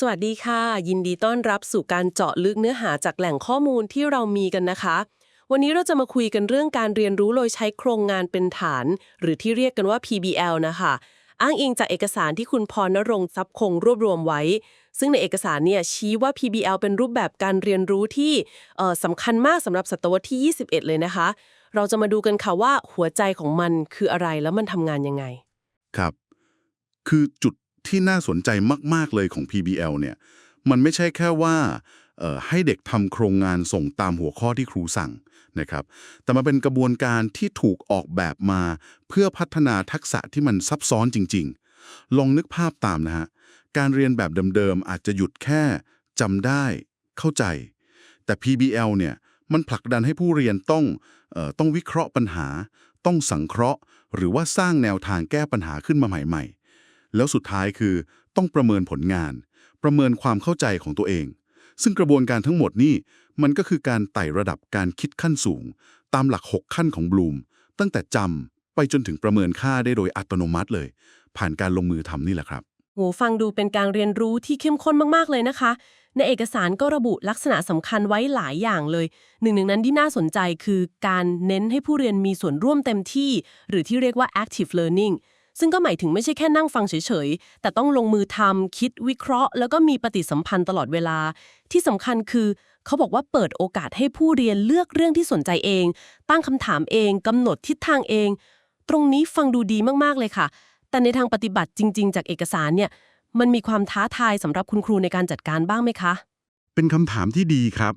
สวัสดีค่ะ ยินดีต้อนรับสู่การเจาะลึกเนื้อหาจากแหล่งข้อมูลที่เรามีกันนะคะ วันนี้เราจะมาคุยกันเรื่องการเรียนรู้โดยใช้โครงงานเป็นฐาน หรือที่เรียกกันว่า PBL นะคะ อ้างอิงจากเอกสารที่คุณพรณรงค์ทรัพย์คงรวบรวมไว้ ซึ่งในเอกสารเนี่ยชี้ว่า PBL เป็นรูปแบบการเรียนรู้ที่สำคัญมากสำหรับศตวรรษที่ 21 เลยนะคะ เราจะมาดูกันค่ะว่าหัวใจของมันคืออะไรแล้วมันทำงานยังไง ครับ คือจุด ที่น่าสนใจมาก ๆ เลยของ PBL เนี่ย มันไม่ใช่แค่ว่าเอ่อให้เด็กทำโครงงานส่งตามหัวข้อที่ครูสั่งนะครับ แต่มันเป็นกระบวนการที่ถูกออกแบบมา เพื่อพัฒนาทักษะที่มันซับซ้อนจริง ๆ ลองนึกภาพตามนะฮะ การเรียนแบบเดิม ๆ อาจจะหยุดแค่จำได้ เข้าใจ แต่ PBL เนี่ยมันผลักดันให้ผู้เรียนต้องเอ่อต้องวิเคราะห์ปัญหา ต้องสังเคราะห์ หรือว่าสร้างแนวทางแก้ปัญหาขึ้นมาใหม่ๆ แล้วสุดท้ายคือต้องประเมินผลงาน ประเมินความเข้าใจของตัวเอง ซึ่งกระบวนการทั้งหมดนี่มันก็คือการไต่ระดับการคิดขั้นสูง ตามหลัก 6 ขั้นของบลูมตั้งแต่จำไปจนถึงประเมินค่าได้โดยอัตโนมัติเลย ผ่านการลงมือทำนี่แหละครับโหฟังดูเป็นการเรียนรู้ที่เข้มข้นมาก ๆ เลยนะคะ ในเอกสารก็ระบุลักษณะสำคัญไว้หลายอย่างเลย หนึ่งในนั้นที่น่าสนใจคือการเน้นให้ผู้เรียนมีส่วนร่วมเต็มที่ หรือที่เรียกว่า active learning ซึ่งก็หมายถึงไม่ใช่แค่นั่งฟังเฉยๆ แต่ต้องลงมือทำคิดวิเคราะห์ แล้วก็มีปฏิสัมพันธ์ตลอดเวลา ที่สำคัญคือ เขาบอกว่าเปิดโอกาสให้ผู้เรียนเลือกเรื่องที่สนใจเอง ตั้งคำถามเองกำหนดทิศทางเอง ตรงนี้ฟังดูดีมากๆเลยค่ะ แต่ในทางปฏิบัติจริง ๆ จากเอกสารเนี่ย มันมีความท้าทายสำหรับคุณครูในการจัดการบ้างไหมคะ เป็นคำถามที่ดีครับ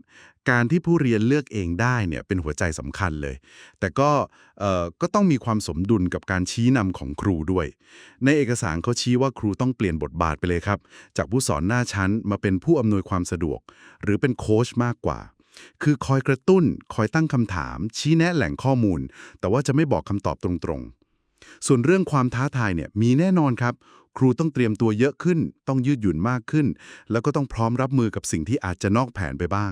การที่ผู้เรียนเลือกเองได้เนี่ยเป็นหัวใจสำคัญเลย แต่ก็เอ่อก็ต้องมีความสมดุลกับการชี้นำของครูด้วย ในเอกสารเขาชี้ว่าครูต้องเปลี่ยนบทบาทไปเลยครับ จากผู้สอนหน้าชั้นมาเป็นผู้อำนวยความสะดวก หรือเป็นโค้ชมากกว่า คือคอยกระตุ้น คอยตั้งคำถาม ชี้แนะแหล่งข้อมูล แต่ว่าจะไม่บอกคำตอบตรงๆ ส่วนเรื่องความท้าทายเนี่ยมีแน่นอนครับ ครูต้องเตรียมตัวเยอะขึ้น ต้องยืดหยุ่นมากขึ้น แล้วก็ต้องพร้อมรับมือกับสิ่งที่อาจจะนอกแผนไปบ้าง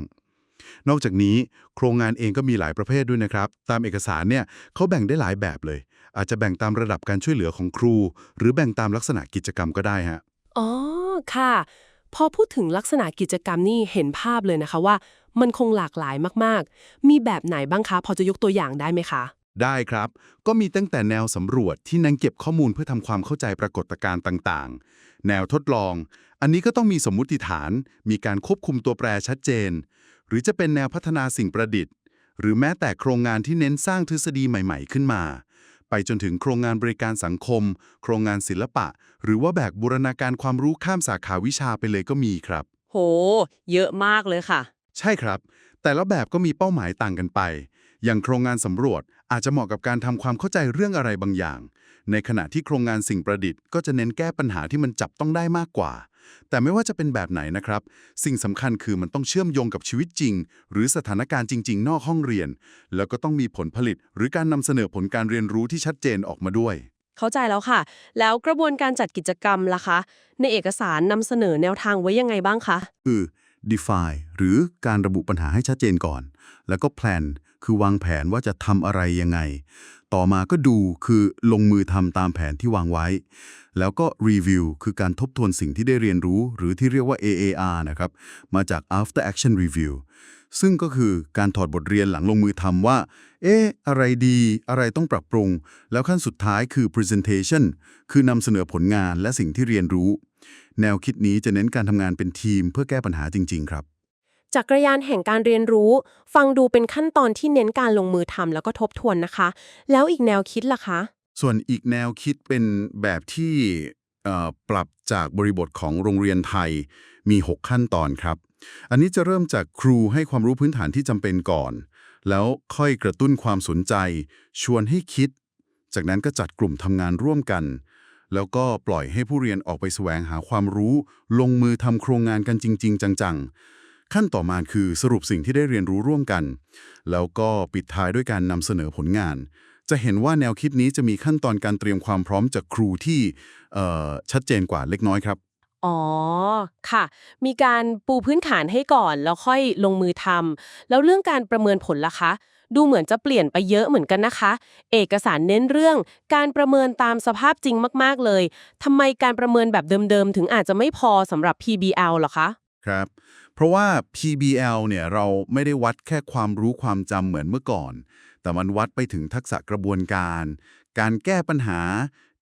นอกจากนี้ โครงงานเองก็มีหลายประเภทด้วยนะครับ ตามเอกสารเนี่ยเขาแบ่งได้หลายแบบเลย อาจจะแบ่งตามระดับการช่วยเหลือของครู หรือแบ่งตามลักษณะกิจกรรมก็ได้ฮะอ๋อค่ะ พอพูดถึงลักษณะกิจกรรมนี่เห็นภาพเลยนะคะว่า มันคงหลากหลายมากๆ มีแบบไหนบ้างคะ พอจะยกตัวอย่างได้ไหมคะ ได้ครับ ก็มีตั้งแต่แนวสำรวจที่นังเก็บข้อมูลเพื่อทำความเข้าใจปรากฏการณ์ต่างๆ แนวทดลอง อันนี้ก็ต้องมีสมมุติฐาน มีการควบคุมตัวแปรชัดเจน หรือจะเป็นแนวพัฒนาสิ่งประดิษฐ์ หรือแม้แต่โครงงานที่เน้นสร้างทฤษฎีใหม่ ๆ ขึ้นมา ไปจนถึงโครงงานบริการสังคม โครงงานศิลปะ หรือว่าแบกบูรณาการความรู้ข้ามสาขาวิชาไปเลยก็มีครับ โห เยอะมากเลยค่ะ ใช่ครับ แต่ละแบบก็มีเป้าหมายต่างกันไป อย่างโครงงานสำรวจอาจจะเหมาะกับการทำความเข้าใจเรื่องอะไรบางอย่าง ในขณะที่โครงงานสิ่งประดิษฐ์ก็จะเน้นแก้ปัญหาที่มันจับต้องได้มากกว่า แต่ไม่ว่าจะเป็นแบบไหนนะครับ สิ่งสำคัญคือมันต้องเชื่อมโยงกับชีวิตจริง หรือสถานการณ์จริง ๆ นอกห้องเรียน แล้วก็ต้องมีผลผลิต หรือการนำเสนอผลการเรียนรู้ที่ชัดเจนออกมาด้วยเข้าใจแล้วค่ะ แล้วกระบวนการจัดกิจกรรมล่ะคะ ในเอกสารนำเสนอแนวทางไว้ยังไงบ้างคะ คือ define หรือการระบุปัญหาให้ชัดเจนก่อน แล้วก็ plan คือวางแผนว่าจะทำอะไรยังไง ต่อมาก็ดูคือลงมือทำตามแผนที่วางไว้ แล้วก็ review คือการทบทวนสิ่งที่ได้เรียนรู้ หรือที่เรียกว่า AAR นะครับ มาจาก after action review ซึ่งก็คือการถอดบทเรียนหลังลงมือทำว่า เอ๊ะ อะไรดี อะไรต้องปรับปรุง แล้วขั้นสุดท้ายคือ presentation คือนำเสนอผลงานและสิ่งที่เรียนรู้ แนวคิดนี้จะเน้นการทำงานเป็นทีมเพื่อแก้ปัญหาจริง ๆ ครับ จักรยานแห่งการเรียนรู้ ฟังดูเป็นขั้นตอนที่เน้นการลงมือทำแล้วก็ทบทวนนะคะ แล้วอีกแนวคิดล่ะคะ ส่วนอีกแนวคิดเป็นแบบที่ปรับจากบริบทของโรงเรียนไทยมี 6 ขั้นตอนครับ อันนี้จะเริ่มจากครูให้ความรู้พื้นฐานที่จำเป็นก่อน แล้วค่อยกระตุ้นความสนใจ ชวนให้คิด จากนั้นก็จัดกลุ่มทำงานร่วมกัน แล้วก็ปล่อยให้ผู้เรียนออกไปแสวงหาความรู้ ลงมือทำโครงงานกันจริง ๆ จังๆ ขั้นต่อมาคือสรุปสิ่งที่ได้เรียนรู้ร่วมกัน แล้วก็ปิดท้ายด้วยการนำเสนอผลงาน จะเห็นว่าแนวคิดนี้จะมีขั้นตอนการเตรียมความพร้อมจากครูที่เอ่อชัดเจนกว่าเล็กน้อยครับอ๋อ ค่ะ มีการปูพื้นฐานให้ก่อน แล้วค่อยลงมือทำแล้วเรื่องการประเมินผลล่ะคะ ดูเหมือนจะเปลี่ยนไปเยอะเหมือนกันนะคะ เอกสารเน้นเรื่อง การประเมินตามสภาพจริงมาก ๆ เลยทำไมการประเมินแบบเดิม ๆ ถึงอาจจะไม่พอสำหรับ PBL หรอคะ ครับ เพราะว่า PBL เนี่ยเราไม่ได้วัดแค่ความรู้ความจำเหมือนเมื่อก่อน แต่มันวัดไปถึงทักษะกระบวนการ การแก้ปัญหา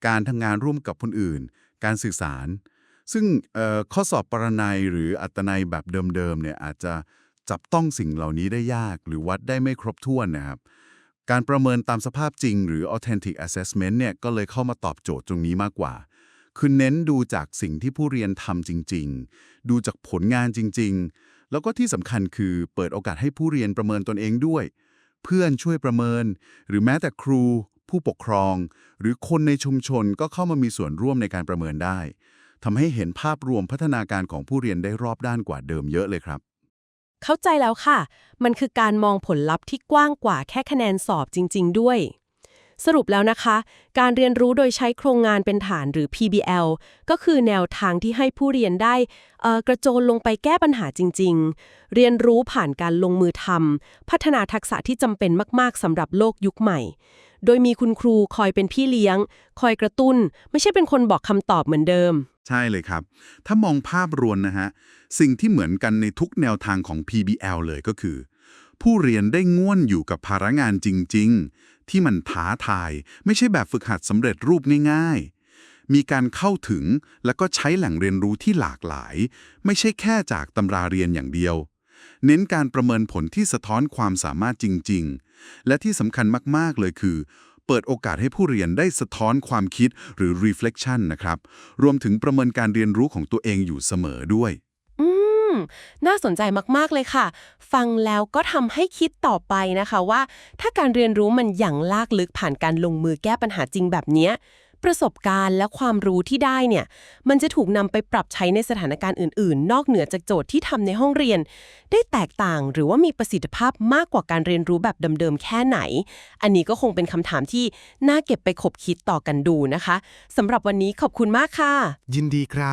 การทำงานร่วมกับคนอื่น การสื่อสาร ซึ่งข้อสอบปรนัยหรืออัตนัยแบบเดิมๆเนี่ยอาจจะจับต้องสิ่งเหล่านี้ได้ยาก หรือวัดได้ไม่ครบถ้วนนะครับ การประเมินตามสภาพจริง หรือ authentic assessment เนี่ยก็เลยเข้ามาตอบโจทย์ตรงนี้มากกว่า คือเน้นดูจากสิ่งที่ผู้เรียนทำจริง ๆ ดูจากผลงานจริง ๆ แล้วก็ที่สำคัญคือเปิดโอกาสให้ผู้เรียนประเมินตนเองด้วย เพื่อนช่วยประเมิน หรือแม้แต่ครู ผู้ปกครอง หรือคนในชุมชนก็เข้ามามีส่วนร่วมในการประเมินได้ทำให้เห็นภาพรวมพัฒนาการของผู้เรียนได้รอบด้านกว่าเดิมเยอะเลยครับ เข้าใจแล้วค่ะ มันคือการมองผลลัพธ์ที่กว้างกว่าแค่คะแนนสอบจริง ๆ ด้วย สรุปแล้วนะคะ การเรียนรู้โดยใช้โครงงานเป็นฐานหรือ PBL ก็คือแนวทางที่ให้ผู้เรียนได้กระโจนลงไปแก้ปัญหาจริง ๆ เรียนรู้ผ่านการลงมือทำพัฒนาทักษะที่จำเป็นมากๆสำหรับโลกยุคใหม่ โดยมีคุณครูคอยเป็นพี่เลี้ยง คอยกระตุ้น ไม่ใช่เป็นคนบอกคำตอบเหมือนเดิม ใช่เลยครับ ถ้ามองภาพรวมนะฮะ สิ่งที่เหมือนกันในทุกแนวทางของ PBL เลยก็คือ ผู้เรียนได้ง่วนอยู่กับภาระงานจริง ๆ ที่มันท้าทายไม่ใช่แบบฝึกหัดสำเร็จรูปง่าย ๆ มีการเข้าถึงและก็ใช้แหล่งเรียนรู้ที่หลากหลาย ไม่ใช่แค่จากตำราเรียนอย่างเดียว เน้นการประเมินผลที่สะท้อนความสามารถจริง ๆ และที่สำคัญมาก ๆ เลยคือ เปิดโอกาสให้ผู้เรียนได้สะท้อนความคิดหรือ reflection นะครับ รวมถึงประเมินการเรียนรู้ของตัวเองอยู่เสมอด้วย ม น่าสนใจมาก ๆ เลยค่ะ ฟังแล้วก็ทำให้คิดต่อไปนะคะว่า ถ้าการเรียนรู้มันอย่างลากลึกผ่านการลงมือแก้ปัญหาจริงแบบนี้ประสบการณ์และความรู้ที่ได้เนี่ย มันจะถูกนำไปปรับใช้ในสถานการณ์อื่น ๆ นอกเหนือจากโจทย์ที่ทำในห้องเรียน ได้แตกต่างหรือว่ามีประสิทธิภาพมากกว่าการเรียนรู้แบบเดิม ๆ แค่ไหน อันนี้ก็คงเป็นคำถามที่น่าเก็บไปคบคิดต่อกันดูนะคะสำหรับวันนี้ขอบคุณมากค่ะ ยินดีครับ